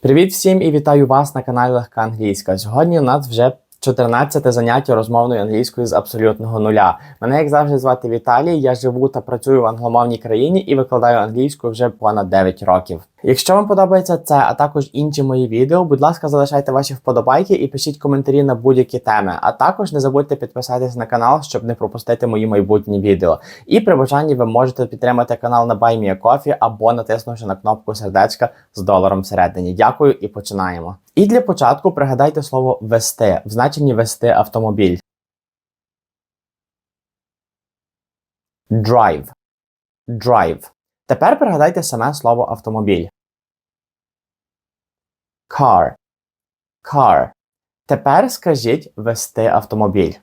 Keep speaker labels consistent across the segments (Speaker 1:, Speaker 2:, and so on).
Speaker 1: Привіт всім і вітаю вас на каналі Легка Англійська. Сьогодні у нас вже 14 заняття розмовною англійською з абсолютного нуля. Мене, як завжди, звати Віталій. Я живу та працюю в англомовній країні і викладаю англійську вже понад 9 років. Якщо вам подобається це, а також інші мої відео, будь ласка, залишайте ваші вподобайки і пишіть коментарі на будь-які теми. А також не забудьте підписатись на канал, щоб не пропустити мої майбутні відео. І при бажанні ви можете підтримати канал на BuyMeACoffee або натиснувши на кнопку сердечка з доларом всередині. Дякую і починаємо. І для початку пригадайте слово вести в значенні вести автомобіль. Drive. Drive. Тепер пригадайте саме слово автомобіль. Car. Car. Тепер скажіть вести автомобіль.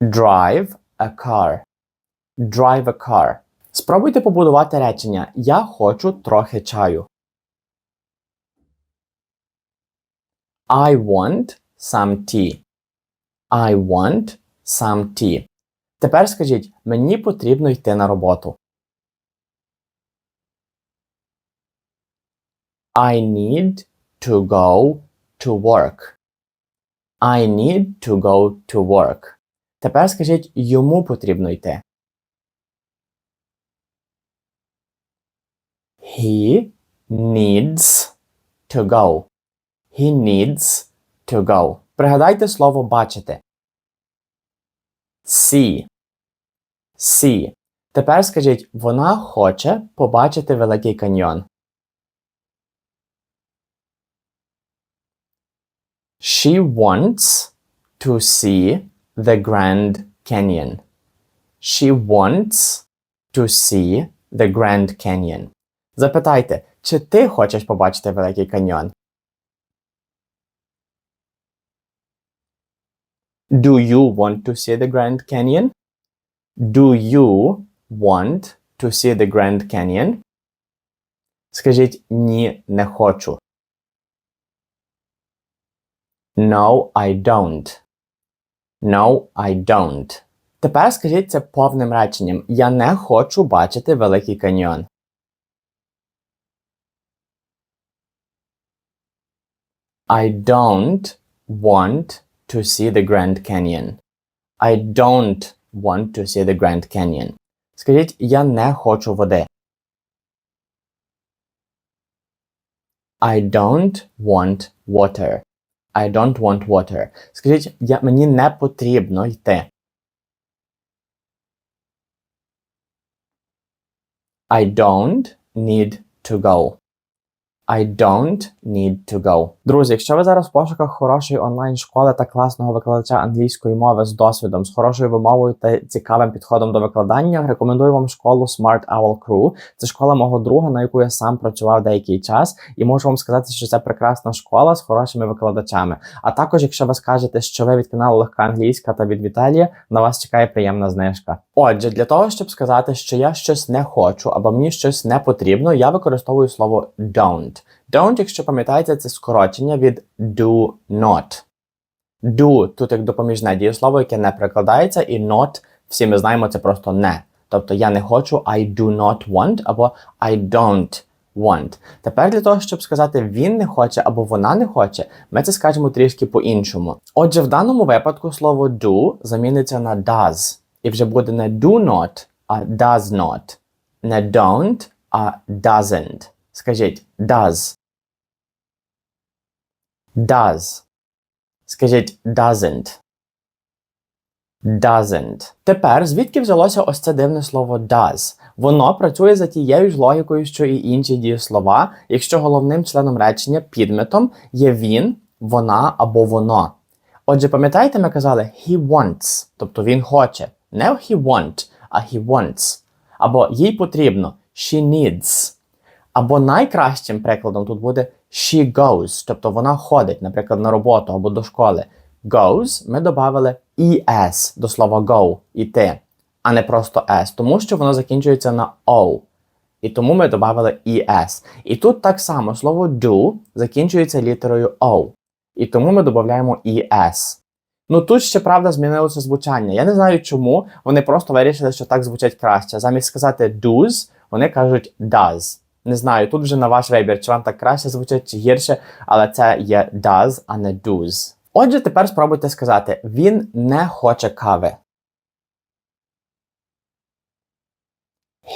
Speaker 1: Drive a car. Drive a car. Спробуйте побудувати речення Я хочу трохи чаю. I want some tea. I want some tea. Тепер скажіть, мені потрібно йти на роботу. I need to go to work. I need to go to work. Тепер скажіть, йому потрібно йти. He needs to go. He needs to go. Пригадайте слово бачити. See. See. Тепер скажіть, вона хоче побачити Великий каньйон. She wants to see the Grand Canyon. She wants to see the Grand Canyon. Запитайте, чи ти хочеш побачити Великий каньйон? Do you want to see the Grand Canyon? Do you want to see the Grand Canyon? Скажіть ні, не хочу. No, I don't. No, I don't. Тепер скажіть це повним реченням. Я не хочу бачити Великий каньйон. I don't want to see the Grand Canyon. I don't want to see the Grand Canyon. Скажіть, я не хочу води. I don't want water. I don't want water. Скажіть, я, мені не потрібно йти. I don't need to go. I don't need to go. Друзі, якщо ви зараз в пошуках хорошої онлайн-школи та класного викладача англійської мови з досвідом, з хорошою вимовою та цікавим підходом до викладання, рекомендую вам школу Smart Owl Crew. Це школа мого друга, на яку я сам працював деякий час, і можу вам сказати, що це прекрасна школа з хорошими викладачами. А також, якщо ви скажете, що ви від каналу Легка Англійська та від Віталія, на вас чекає приємна знижка. Отже, для того, щоб сказати, що я щось не хочу або мені щось не потрібно, я використовую слово don't. Don't, якщо пам'ятаєте, це скорочення від do not. Do тут як допоміжне дієслово, яке не перекладається, і not, всі ми знаємо, це просто не. Тобто я не хочу, I do not want, або I don't want. Тепер для того, щоб сказати він не хоче або вона не хоче, ми це скажемо трішки по-іншому. Отже, в даному випадку слово do заміниться на does. І вже буде не do not, а does not. Не don't, а doesn't. Скажіть does. Does. Скажіть doesn't. Doesn't. Тепер звідки взялося ось це дивне слово does? Воно працює за тією ж логікою, що і інші дієслова, якщо головним членом речення підметом є він, вона або воно. Отже, пам'ятаєте, ми казали he wants, тобто він хоче. Не he want, а he wants. Або їй потрібно she needs. Або найкращим прикладом тут буде she goes, тобто вона ходить, наприклад, на роботу або до школи. Goes ми додали es до слова go іти, а не просто s, тому що воно закінчується на o. І тому ми додали es. І тут так само слово do закінчується літерою o. І тому ми додаємо es. Ну тут ще правда змінилося звучання. Я не знаю чому. Вони просто вирішили, що так звучать краще. Замість сказати does, вони кажуть does. Не знаю, тут вже на ваш вибір, чи вам так краще звучить, чи гірше, але це є does, а не does. Отже, тепер спробуйте сказати: він не хоче кави.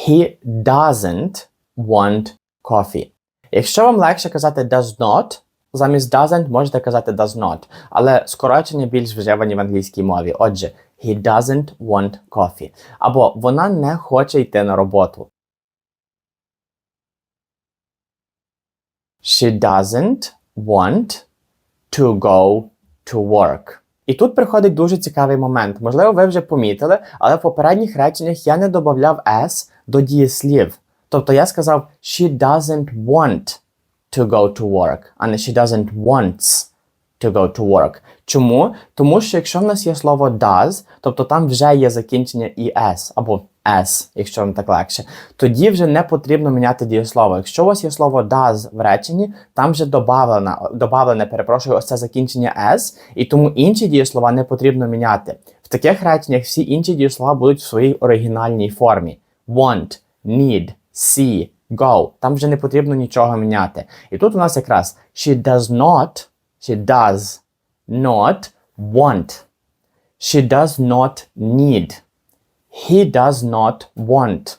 Speaker 1: He doesn't want coffee. Якщо вам легше казати does not, замість doesn't можете казати does not, але скорочення більш вживані в англійській мові. Отже, he doesn't want coffee. Або вона не хоче йти на роботу. She doesn't want to go to work. І тут приходить дуже цікавий момент. Можливо, ви вже помітили, але в попередніх реченнях я не додавав s до дієслів. Тобто я сказав she doesn't want to go to work, а не she doesn't wants to go to work. Чому? Тому що якщо в нас є слово does, тобто там вже є закінчення es або s, якщо вам так легше, тоді вже не потрібно міняти дієслово. Якщо у вас є слово does в реченні, там вже добавлене, добавлене, перепрошую, ось це закінчення s, і тому інші дієслова не потрібно міняти. В таких реченнях всі інші дієслова будуть в своїй оригінальній формі: want, need, see, go. Там вже не потрібно нічого міняти. І тут у нас якраз she does not, she does not want. She does not need. He does not want.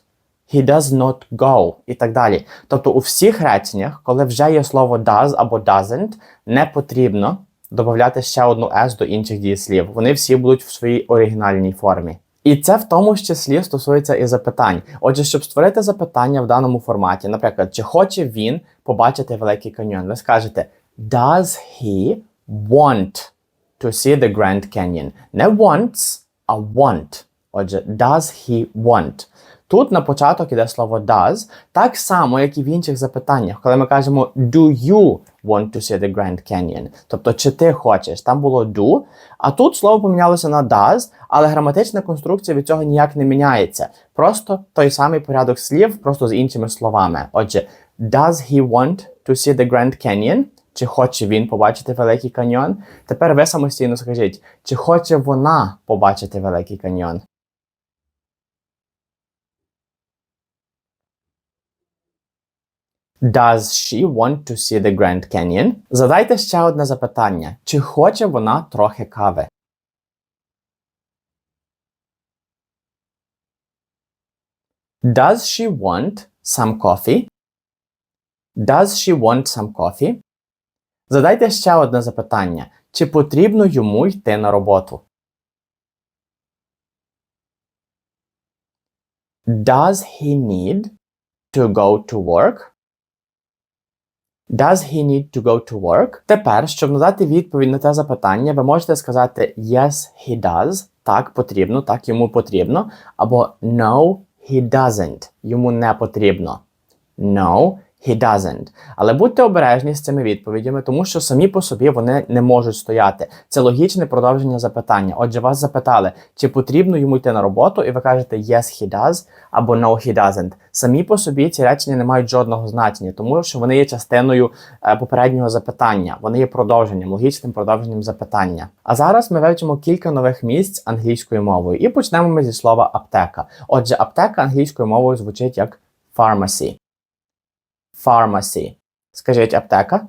Speaker 1: He does not go і так далі. Тобто у всіх реченнях, коли вже є слово does або doesn't, не потрібно додати ще одну s до інших дієслів. Вони всі будуть в своїй оригінальній формі. І це в тому числі стосується і запитань. Отже, щоб створити запитання в даному форматі, наприклад, чи хоче він побачити Великий каньйон, ви скажете Does he want to see the Grand Canyon? Не wants, а want. Отже, does he want? Тут на початок іде слово does, так само, як і в інших запитаннях, коли ми кажемо do you want to see the Grand Canyon? Тобто, чи ти хочеш? Там було do, а тут слово помінялося на does, але граматична конструкція від цього ніяк не міняється. Просто той самий порядок слів, просто з іншими словами. Отже, does he want to see the Grand Canyon? Чи хоче він побачити Великий каньйон? Тепер ви самостійно скажіть, чи хоче вона побачити Великий каньйон? Does she want to see the Grand Canyon? Задайте ще одне запитання. Чи хоче вона трохи кави? Does she want some coffee? Does she want some coffee? Задайте ще одне запитання. Чи потрібно йому йти на роботу? Does he need to go to work? Does he need to go to work? Тепер, щоб надати відповідь на те запитання, ви можете сказати Yes, he does. Так, потрібно, так, йому потрібно. Або No, he doesn't. Йому не потрібно. No, he doesn't. Але будьте обережні з цими відповідями, тому що самі по собі вони не можуть стояти. Це логічне продовження запитання. Отже, вас запитали, чи потрібно йому йти на роботу, і ви кажете Yes, he does, або No, he doesn't. Самі по собі ці речення не мають жодного значення, тому що вони є частиною е, попереднього запитання. Вони є продовженням, логічним продовженням запитання. А зараз ми вивчимо кілька нових місць англійською мовою. І почнемо ми зі слова аптека. Отже, аптека англійською мовою звучить як pharmacy. Pharmacy. Скажіть аптека.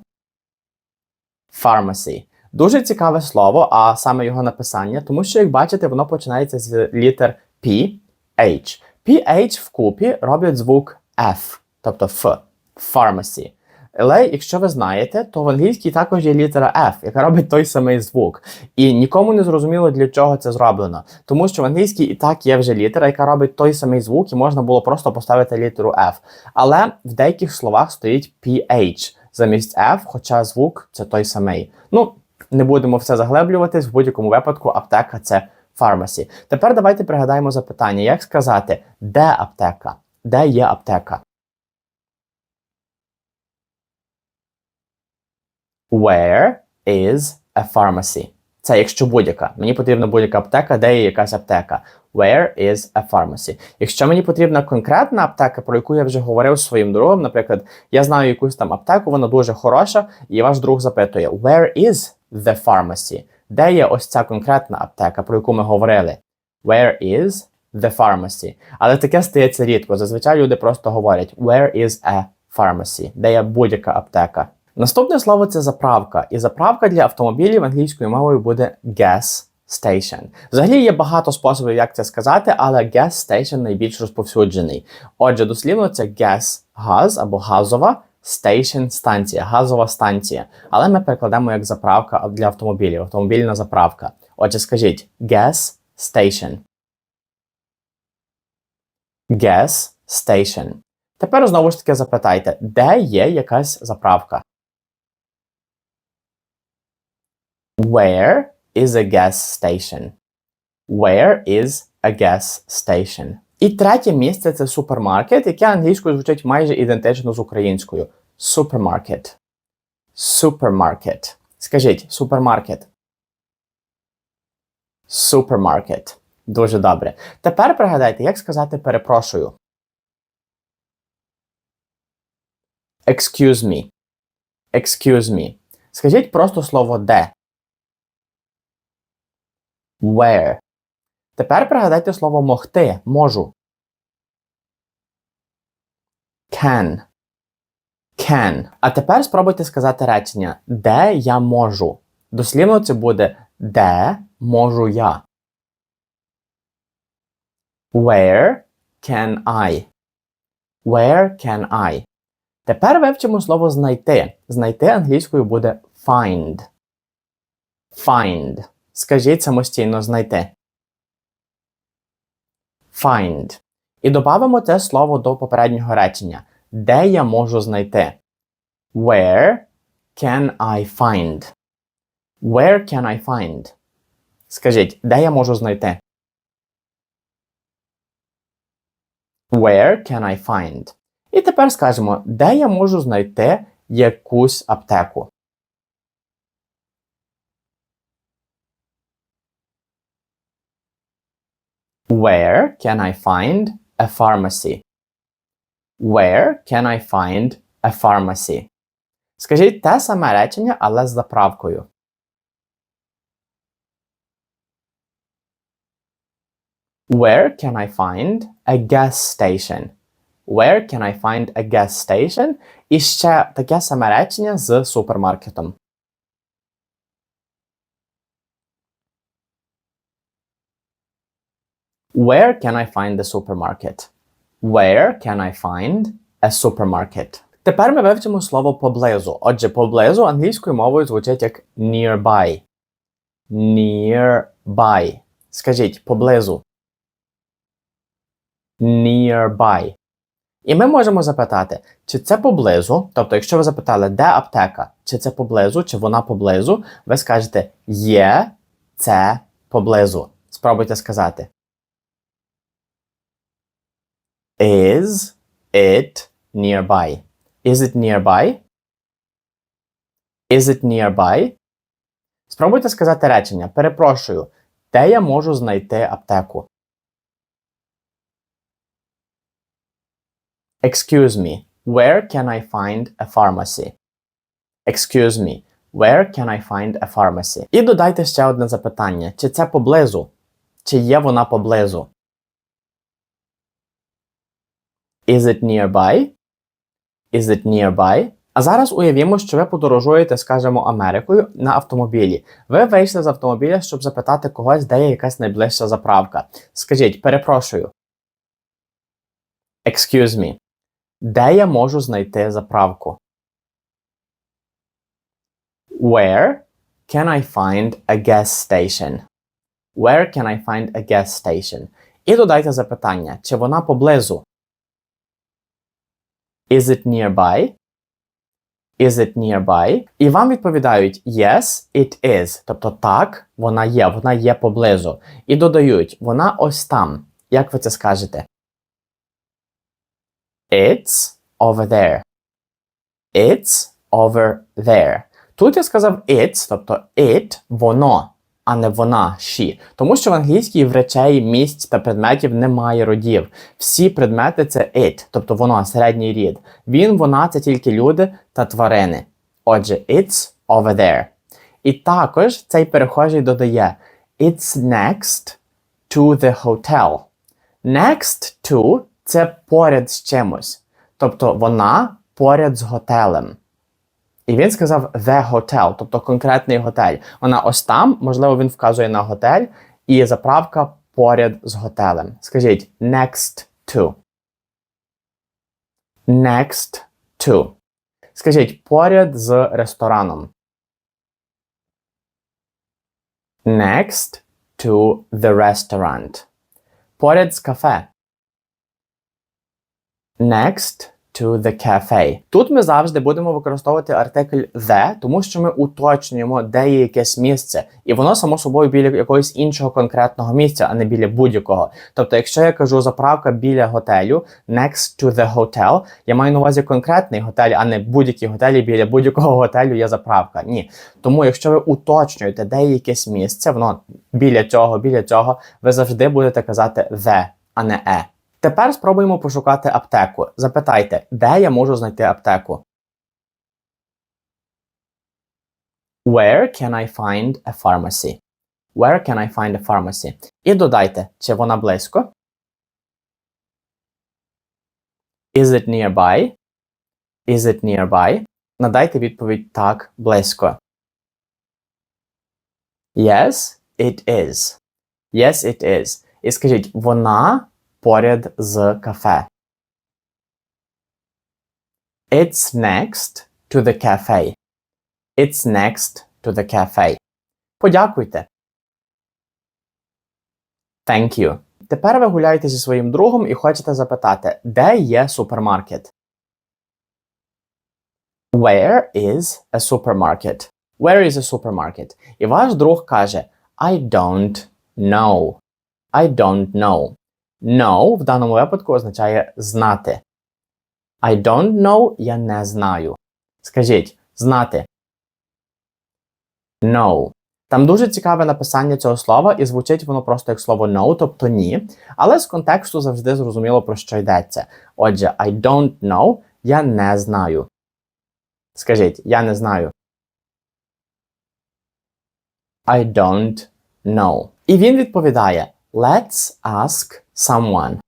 Speaker 1: Pharmacy. Дуже цікаве слово, а саме його написання, тому що, як бачите, воно починається з літер P, H. PH вкупі роблять звук F, тобто F. Pharmacy. Але якщо ви знаєте, то в англійській також є літера F, яка робить той самий звук. І нікому не зрозуміло, для чого це зроблено. Тому що в англійській і так є вже літера, яка робить той самий звук, і можна було просто поставити літеру F. Але в деяких словах стоїть PH замість F, хоча звук це той самий. Ну, не будемо в це заглиблюватись, в будь-якому випадку аптека це pharmacy. Тепер давайте пригадаємо запитання: як сказати, де аптека? Де є аптека? Where is a pharmacy? Це якщо будь-яка. Мені потрібна будь-яка аптека, де є якась аптека. Where is a pharmacy? Якщо мені потрібна конкретна аптека, про яку я вже говорив своїм другом, наприклад, я знаю якусь там аптеку, вона дуже хороша, і ваш друг запитує: Where is the pharmacy? Де є ось ця конкретна аптека, про яку ми говорили? Where is the pharmacy? Але таке стається рідко. Зазвичай люди просто говорять Where is a pharmacy, де є будь-яка аптека. Наступне слово це заправка. І заправка для автомобілів англійською мовою буде gas station. Взагалі є багато способів, як це сказати, але gas station найбільш розповсюджений. Отже, дослівно це gas газ або газова station станція, газова станція. Але ми перекладемо як заправка для автомобілів, автомобільна заправка. Отже, скажіть gas station. Gas station. Тепер знову ж таки запитайте, де є якась заправка? Where is a gas station? Where is a gas station? І третє місце це супермаркет, яке англійською звучить майже ідентично з українською. Супермаркет. Супермаркет. Скажіть супермаркет. Супермаркет. Дуже добре. Тепер пригадайте, як сказати перепрошую. Excuse me. Excuse me. Скажіть просто слово де. Where. Тепер пригадайте слово могти. Можу. Can. Can. А тепер спробуйте сказати речення Де я можу. Дослівно це буде Де можу я. Where can I? Where can I? Тепер вивчимо слово знайти. Знайти англійською буде find. Find. Скажіть самостійно знайти. Find. І додамо це слово до попереднього речення. Де я можу знайти? Where can I find? Where can I find? Скажіть, де я можу знайти? Where can I find? І тепер скажемо, де я можу знайти якусь аптеку. Where can I find a pharmacy? Where can I find a pharmacy? Скажіть те саме речення, але з заправкою. Where can I find a gas station? Where can I find a gas station? І ще таке саме речення з супермаркетом. Where can I find the supermarket? Where can I find a supermarket? Тепер ми вивчимо слово поблизу. Отже, поблизу англійською мовою звучить як nearby. Nearby. Скажіть поблизу. Nearby. І ми можемо запитати, чи це поблизу, тобто, якщо ви запитали, де аптека, чи це поблизу, чи вона поблизу, ви скажете є це поблизу. Спробуйте сказати. Is it nearby? Is it nearby? Is it nearby? Спробуйте сказати речення. Перепрошую, де я можу знайти аптеку? Excuse me, where can I find a pharmacy? Excuse me, where can I find a pharmacy? І додайте ще одне запитання. Чи це поблизу? Чи є вона поблизу? Is it nearby? Is it nearby? А зараз уявімо, що ви подорожуєте, скажімо, Америкою на автомобілі. Ви вийшли з автомобіля, щоб запитати когось, де є якась найближча заправка. Скажіть, перепрошую. Excuse me. Де я можу знайти заправку? Where can I find a gas station? Where can I find a gas station? І додайте запитання, чи вона поблизу? Is it nearby? Is it nearby? І вам відповідають Yes, it is. Тобто так, вона є, вона є поблизу. І додають, вона ось там. Як ви це скажете? It's over there. It's over there. Тут я сказав it's, тобто it, воно, а не вона she. Тому що в англійській в речей, місць та предметів немає родів. Всі предмети це it, тобто воно, середній рід. Він, вона це тільки люди та тварини. Отже, it's over there. І також цей перехожий додає It's next to the hotel. Next to це поряд з чимось. Тобто вона поряд з готелем. І він сказав the hotel, тобто конкретний готель. Вона ось там, можливо, він вказує на готель, і заправка поряд з готелем. Скажіть next to. Next to. Скажіть поряд з рестораном. Next to the restaurant. Поряд з кафе. Next to the cafe. Тут ми завжди будемо використовувати артикль the, тому що ми уточнюємо, де є якесь місце, і воно само собою біля якогось іншого конкретного місця, а не біля будь-якого. Тобто, якщо я кажу заправка біля готелю, next to the hotel, я маю на увазі конкретний готель, а не будь-які готелі біля будь-якого готелю є заправка. Ні. Тому, якщо ви уточнюєте, де є якесь місце, воно біля цього, біля цього, ви завжди будете казати the, а не e. Тепер спробуємо пошукати аптеку. Запитайте, де я можу знайти аптеку? Where can I find a pharmacy? Where can I find a pharmacy? І додайте, чи вона близько? Is it nearby? Is it nearby? Надайте відповідь так, близько. Yes, it is. Yes, it is. І скажіть, вона поряд з кафе. It's next to the cafe. It's next to the cafe. Подякуйте. Thank you. Тепер ви гуляєте зі своїм другом і хочете запитати, де є супермаркет? Where is a supermarket? Where is a supermarket? І ваш друг каже I don't know. I don't know. Know в даному випадку означає знати. I don't know я не знаю. Скажіть знати. Know. Там дуже цікаве написання цього слова, і звучить воно просто як слово no, тобто ні. Але з контексту завжди зрозуміло, про що йдеться. Отже, I don't know я не знаю. Скажіть, я не знаю. I don't know. І він відповідає: Let's ask someone.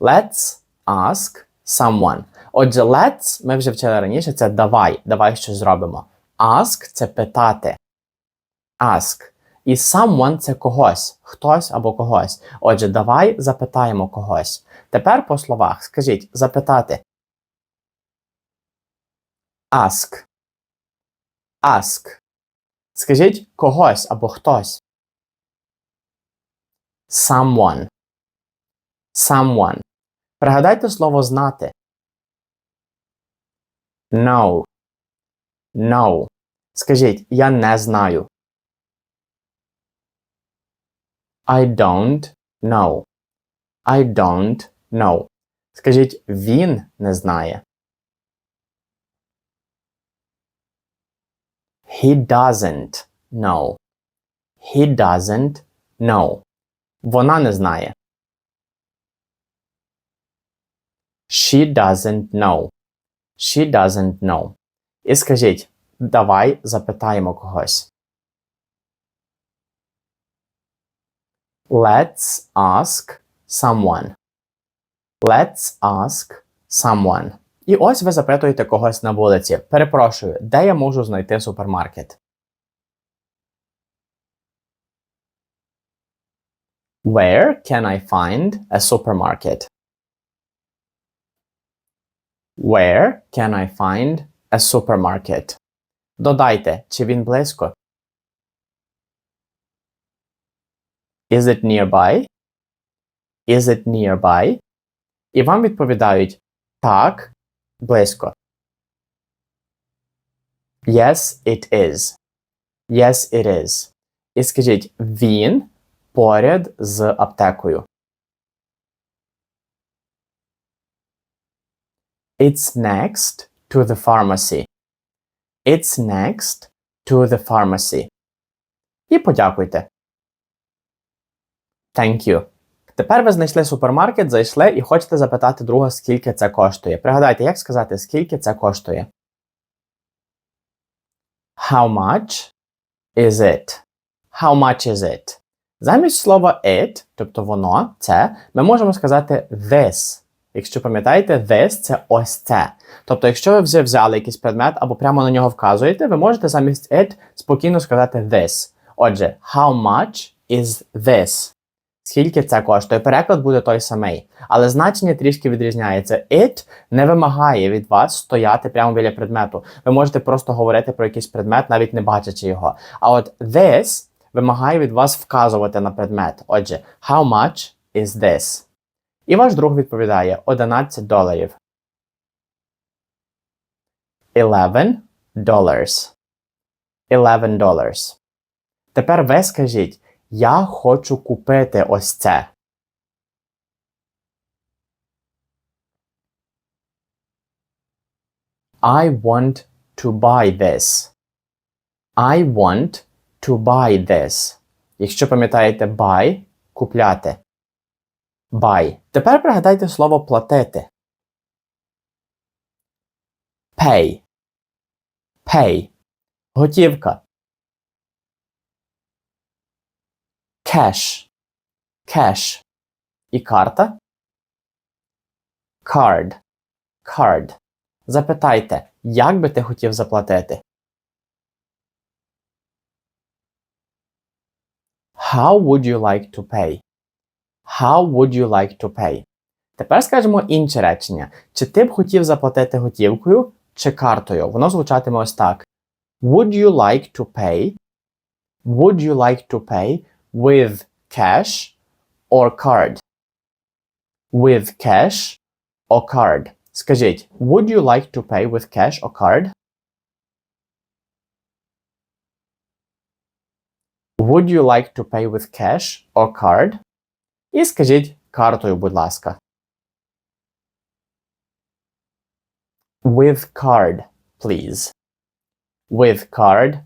Speaker 1: Let's ask someone. Отже, let's ми вже вчили раніше, це давай, давай щось зробимо. Ask це питати. Ask. І someone це когось, хтось або когось. Отже, давай запитаємо когось. Тепер по словах скажіть запитати. Ask. Ask. Скажіть когось або хтось. Someone. Someone. Пригадайте слово знати. Know. Know. Скажіть, я не знаю. I don't know. I don't know. Скажіть, він не знає. He doesn't know. He doesn't know. Вона не знає. She doesn't know. She doesn't know. І скажіть, давай запитаємо когось. Let's ask someone. Let's ask someone. І ось ви запитуєте когось на вулиці. Перепрошую, де я можу знайти супермаркет? Where can I find a supermarket? Where can I find a supermarket? Додайте, чи він близько? Is it nearby? Is it nearby? І вам відповідають так, близько. Yes, it is. Yes, it is. І скажіть, він поряд з аптекою. It's next to the pharmacy. It's next to the pharmacy. І подякуйте. Thank you. Тепер ви знайшли супермаркет, зайшли і хочете запитати друга, скільки це коштує. Пригадайте, як сказати, скільки це коштує. How much is it? How much is it? Замість слова it, тобто воно, це, ми можемо сказати this. Якщо пам'ятаєте, this це ось це. Тобто, якщо ви вже взяли якийсь предмет або прямо на нього вказуєте, ви можете замість it спокійно сказати this. Отже, how much is this? Скільки це коштує? Переклад буде той самий, але значення трішки відрізняється. It не вимагає від вас стояти прямо біля предмету. Ви можете просто говорити про якийсь предмет, навіть не бачачи його. А от this вимагає від вас вказувати на предмет. Отже, how much is this? І ваш друг відповідає 11 доларів. 11 dollars. 11 dollars. Тепер ви скажіть, я хочу купити ось це. I want to buy this. I want to buy this. Якщо пам'ятаєте buy – купляти. Buy. Тепер пригадайте слово платити. Pay. Pay. Готівка. Cash. Cash. І карта. Card. Card. Запитайте, як би ти хотів заплатити? How would you like to pay? How would you like to pay? Tепер скажемо інше речення. Чи ти б хотів заплатити готівкою чи картою? Воно звучатиме ось так. Would you like to pay? Would you like to pay with cash or card? With cash or card? Скажіть, would you like to pay with cash or card? Would you like to pay with cash or card? І скажіть картою, будь ласка. With card, please. With card,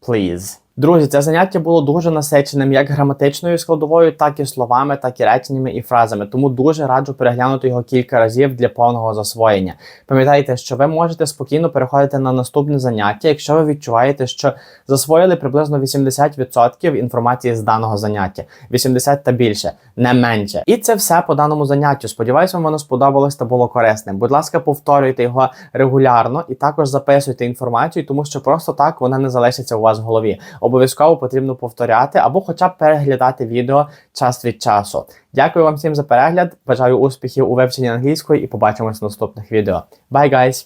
Speaker 1: please. Друзі, це заняття було дуже насиченим як граматичною складовою, так і словами, так і реченнями і фразами. Тому дуже раджу переглянути його кілька разів для повного засвоєння. Пам'ятайте, що ви можете спокійно переходити на наступне заняття, якщо ви відчуваєте, що засвоїли приблизно 80% інформації з даного заняття, 80 та більше, не менше. І це все по даному заняттю. Сподіваюсь, вам воно сподобалось та було корисним. Будь ласка, повторюйте його регулярно і також записуйте інформацію, тому що просто так вона не залишиться у вас в голові обов'язково потрібно повторяти або хоча б переглядати відео час від часу. Дякую вам всім за перегляд. Бажаю успіхів у вивченні англійської і побачимось в наступних відео. Bye, guys!